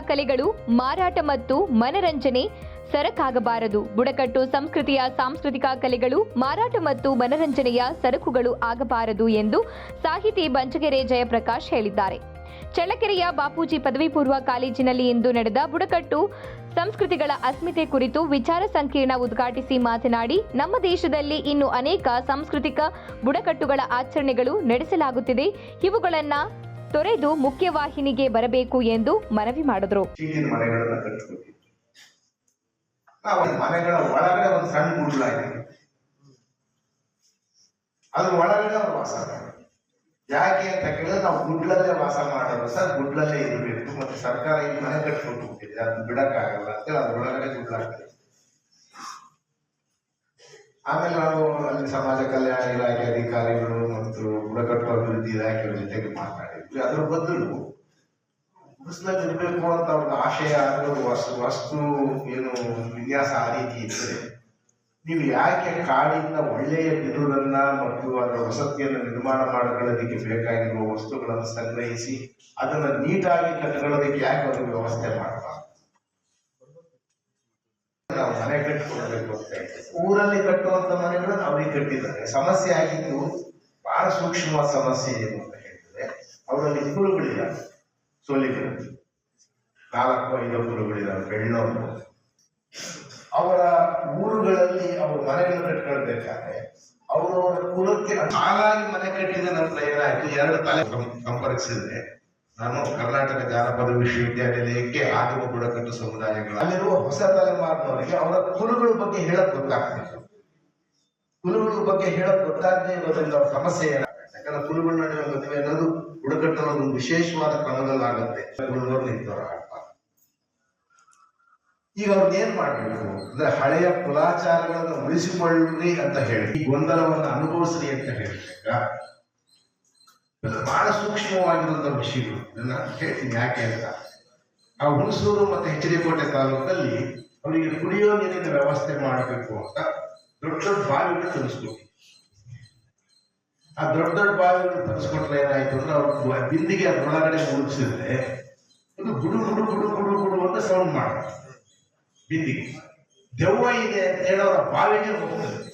ಕಲೆಗಳು, ಮಾರಾಟ ಮತ್ತು ಮನರಂಜನೆ ಸರಕಾಗಬಾರದು. ಬುಡಕಟ್ಟು ಸಂಸ್ಕೃತಿಯ ಸಾಂಸ್ಕೃತಿಕ ಕಲೆಗಳು, ಮಾರಾಟ ಮತ್ತು ಮನರಂಜನೆಯ ಸರಕುಗಳು ಆಗಬಾರದು ಎಂದು ಸಾಹಿತಿ ಬಂಚಗೆರೆ ಜಯಪ್ರಕಾಶ್ ಹೇಳಿದ್ದಾರೆ. ಚಳ್ಳಕೆರೆಯ ಬಾಪೂಜಿ ಪದವಿ ಪೂರ್ವ ಕಾಲೇಜಿನಲ್ಲಿ ಇಂದು ನಡೆದ ಬುಡಕಟ್ಟು ಸಂಸ್ಕೃತಿಗಳ ಅಸ್ಮಿತೆ ಕುರಿತು ವಿಚಾರ ಸಂಕಿರಣ ಉದ್ಘಾಟಿಸಿ ಮಾತನಾಡಿ, ನಮ್ಮ ದೇಶದಲ್ಲಿ ಇನ್ನು ಅನೇಕ ಸಾಂಸ್ಕೃತಿಕ ಬುಡಕಟ್ಟುಗಳ ಆಚರಣೆಗಳು ನಡೆಸಲಾಗುತ್ತಿದೆ. ಇವುಗಳನ್ನ ತೊರೆದು ಮುಖ್ಯವಾಹಿನಿಗೆ ಬರಬೇಕು ಎಂದು ಮನವಿ ಮಾಡಿದ್ರು. ಅದ್ರ ಒಳಗಡೆ ಅವ್ರು ವಾಸ ಯಾಕೆ ಅಂತ ಕೇಳಿದ್ರೆ ನಾವು ಗುಡ್ಲಲ್ಲೇ ವಾಸ ಮಾಡೋದು. ಸರ್, ಗುಡ್ಲಲ್ಲೇ ಇರಬೇಕು. ಮತ್ತೆ ಸರ್ಕಾರ ಈ ಮನೆ ಕಟ್ಕೊಂಡು ಹೋಗ್ತಿದೆ. ಅದನ್ನ ಬಿಡಕ್ಕಾಗಲ್ಲ ಅಂತೇಳಿ ಅದ್ರ ಒಳಗಡೆ ಗುಡ್ಲಾಗ್ತದೆ ಆಮೇಲೆ ನಾವು ಅಲ್ಲಿ ಸಮಾಜ ಕಲ್ಯಾಣ ಇಲಾಖೆ ಅಧಿಕಾರಿಗಳು ಮತ್ತು ಬುಡಕಟ್ಟು ಅಭಿವೃದ್ಧಿ ಇಲಾಖೆಯ ಜೊತೆಗೆ ಮಾತಾಡಿದ್ವಿ. ಅದ್ರ ಬದಲು ಬಿಸಿಲಲ್ಲಿ ಇರಬೇಕು ಅಂತ ಒಂದು ಆಶಯ ಅನ್ನೋದು ವಸ್ತು ಏನು ವಿನ್ಯಾಸ ಆ ರೀತಿ ಇದ್ರೆ ನೀವು ಯಾಕೆ ಕಾಡಿನ ಒಳ್ಳೆಯ ಬಿದುರನ್ನ ಮತ್ತು ಅದರ ವಸತಿಯನ್ನು ನಿರ್ಮಾಣ ಮಾಡಿಕೊಳ್ಳೋದಕ್ಕೆ ಬೇಕಾಗಿರುವ ವಸ್ತುಗಳನ್ನು ಸಂಗ್ರಹಿಸಿ ಅದನ್ನು ನೀಟಾಗಿ ಕಟ್ಟಿಕೊಳ್ಳೋದಕ್ಕೆ ಯಾಕೆ ಒಂದು ವ್ಯವಸ್ಥೆ ಮಾಡಬಾರ್ದು? ಮನೆ ಕಟ್ಟಿಕೊಳ್ಬೇಕು ಅಂತ ಊರಲ್ಲಿ ಕಟ್ಟುವಂತ ಮನೆಗಳನ್ನು ಅವ್ರಿಗೆ ಕಟ್ಟಿದ್ದಾರೆ. ಸಮಸ್ಯೆ ಆಗಿದ್ದು ಬಹಳ ಸೂಕ್ಷ್ಮವಾದ ಸಮಸ್ಯೆ ಏನು ಅಂತ ಹೇಳಿದ್ರೆ ಅವರಲ್ಲಿ ಹುಳುಗಳಿಲ್ಲ ಸೋಲಿಗಳು ನಾಲ್ಕು, ಐದು ಹುಳುಗಳಿದ್ದಾವೆ ಬೆಳ್ಳೋರು ಅವರ ಊರುಗಳಲ್ಲಿ ಅವರು ಮನೆಗಳನ್ನು ಕಟ್ಕೊಳ್ಬೇಕಾದ್ರೆ ಅವರವರ ಕುಲಕ್ಕೆ ಹಾಗಾಗಿ ಮನೆ ಕಟ್ಟಿದ ನಂತರ ಏನಾಯ್ತು? ಎರಡು ತಲೆ ಸಂಪರ್ಕಿಸಿದ್ರೆ ನಾನು ಕರ್ನಾಟಕ ಜಾನಪದ ವಿಶ್ವವಿದ್ಯಾನಿಲಯಕ್ಕೆ ಆಗಮ ಬುಡಕಟ್ಟು ಸಮುದಾಯಗಳು. ಅಲ್ಲಿರುವ ಹೊಸ ತಲೆಮಾರಿನವರಿಗೆ ಅವರ ಕುಲಗಳ ಬಗ್ಗೆ ಹೇಳಕ್ ಗೊತ್ತಾಗ್ತಿತ್ತು ಕುಲಗಳ ಬಗ್ಗೆ ಹೇಳಕ್ ಗೊತ್ತಾಗದೆ ಇರೋದ್ರಿಂದ ಅವ್ರ ಸಮಸ್ಯೆ ಯಾಕಂದ್ರೆ ಕುಲಗಳ ನಡುವೆ ಮದುವೆ ಅನ್ನೋದು ಬುಡಕಟ್ಟು ಅನ್ನೋದು ವಿಶೇಷವಾದ ಕ್ರಮದಲ್ಲಾಗುತ್ತೆ. ಕುಲಗಳು ನಿಂತವ್ರು ಈಗ ಅವ್ರನ್ನ ಏನ್ ಮಾಡ್ಬೇಕು? ಅಂದ್ರೆ ಹಳೆಯ ಕುಲಾಚಾರಗಳನ್ನು ಉಳಿಸಿಕೊಳ್ಳ್ರಿ ಅಂತ ಹೇಳಿ. ಈ ಗೊಂದಲವನ್ನು ಅನುಭವಿಸ್ರಿ ಅಂತ ಹೇಳ್ಬೇಕಾ ಬಹಳ ಸೂಕ್ಷ್ಮವಾಗಿರುವಂತ ವಿಷಯಗಳು. ನನ್ನ ಹೇಳ್ತೀನಿ ಯಾಕೆ ಅಂತ. ಆ ಹುಣಸೂರು ಮತ್ತೆ ಹೆಚರಿಕೋಟೆ ತಾಲೂಕಲ್ಲಿ ಅವರಿಗೆ ಕುಡಿಯೋ ನೀರಿನ ವ್ಯವಸ್ಥೆ ಮಾಡಬೇಕು ಅಂತ ದೊಡ್ಡ ದೊಡ್ಡ ಬಾವಿಗಳು ತರಿಸ್ಕೊಟ್ಟು ಆ ದೊಡ್ಡ ದೊಡ್ಡ ಬಾವಿಗಳು ತರಿಸ್ಕೊಟ್ರೆ ಏನಾಯ್ತು ಅಂದ್ರೆ ಅವ್ರ ಬಿಂದಿಗೆ ಅದ್ರೊಳಗಡೆ ಮುಳುಗಿಸಿದ್ರೆ ಅದು ಗುಡು ಗುಡು ಗುಡು ಗುಡು ಗುಡು ಅಂತ ಸೌಂಡ್ ಮಾಡ ಬಿಂದಿಗೆ. ದೆವ್ವ ಇದೆ ಅಂತ ಹೇಳೋರ ಬಾವಿಗೆ ಹೋಗ್ತದೆ